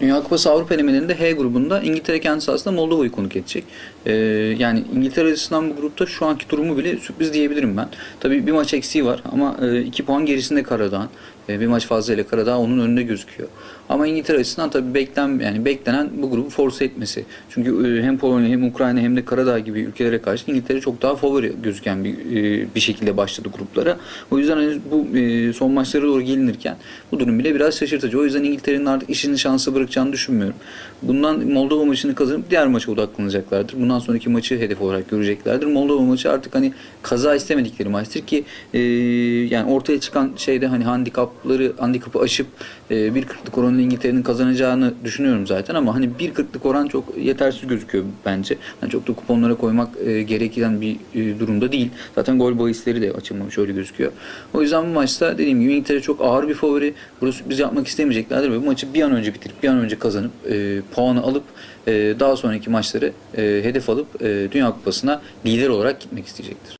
Dünya Kupası Avrupa elemelerinde H grubunda İngiltere kendisi aslında Moldova'yı konuk edecek. Ee, yani İngiltere açısından bu grupta şu anki durumu bile sürpriz diyebilirim ben. Tabii bir maç eksiği var ama 2 puan gerisinde Karadağ'ın. E, bir maç fazlayla Karadağ onun önünde gözüküyor. Ama İngiltere açısından tabii beklen yani beklenen bu grubu force etmesi. Çünkü e, hem Polonya hem Ukrayna hem de Karadağ gibi ülkelere karşı İngiltere çok daha favori gözüken bir e, bir şekilde başladı gruplara. O yüzden hani bu son maçlara doğru gelinirken bu durum bile biraz şaşırtıcı. O yüzden İngiltere'nin artık işini şansa bırakacağını düşünmüyorum. Bundan Moldova maçını kazanıp diğer maça odaklanacaklardır. Bundan sonraki maçı hedef olarak göreceklerdir. Moldova maçı artık hani kaza istemedikleri maçtır ki yani ortaya çıkan şeyde hani handikapları handikapı aşıp e, 1.40'lık oranla İngiltere'nin kazanacağını düşünüyorum zaten ama hani 1.40'lık oran çok yetersiz gözüküyor bence. Hani çok da kuponlara koymak e, gereken bir e, durumda değil. Zaten gol bahisleri de açılmamış öyle gözüküyor. O yüzden bu maçta dediğim gibi İngiltere çok ağır bir favori. Burada sürpriz yapmak istemeyeceklerdir ve bu maçı bir an önce bitirip bir an önce kazanıp e, puanı alıp e, daha sonraki maçları e, hedef alıp e, Dünya Kupası'na lider olarak gitmek isteyecektir.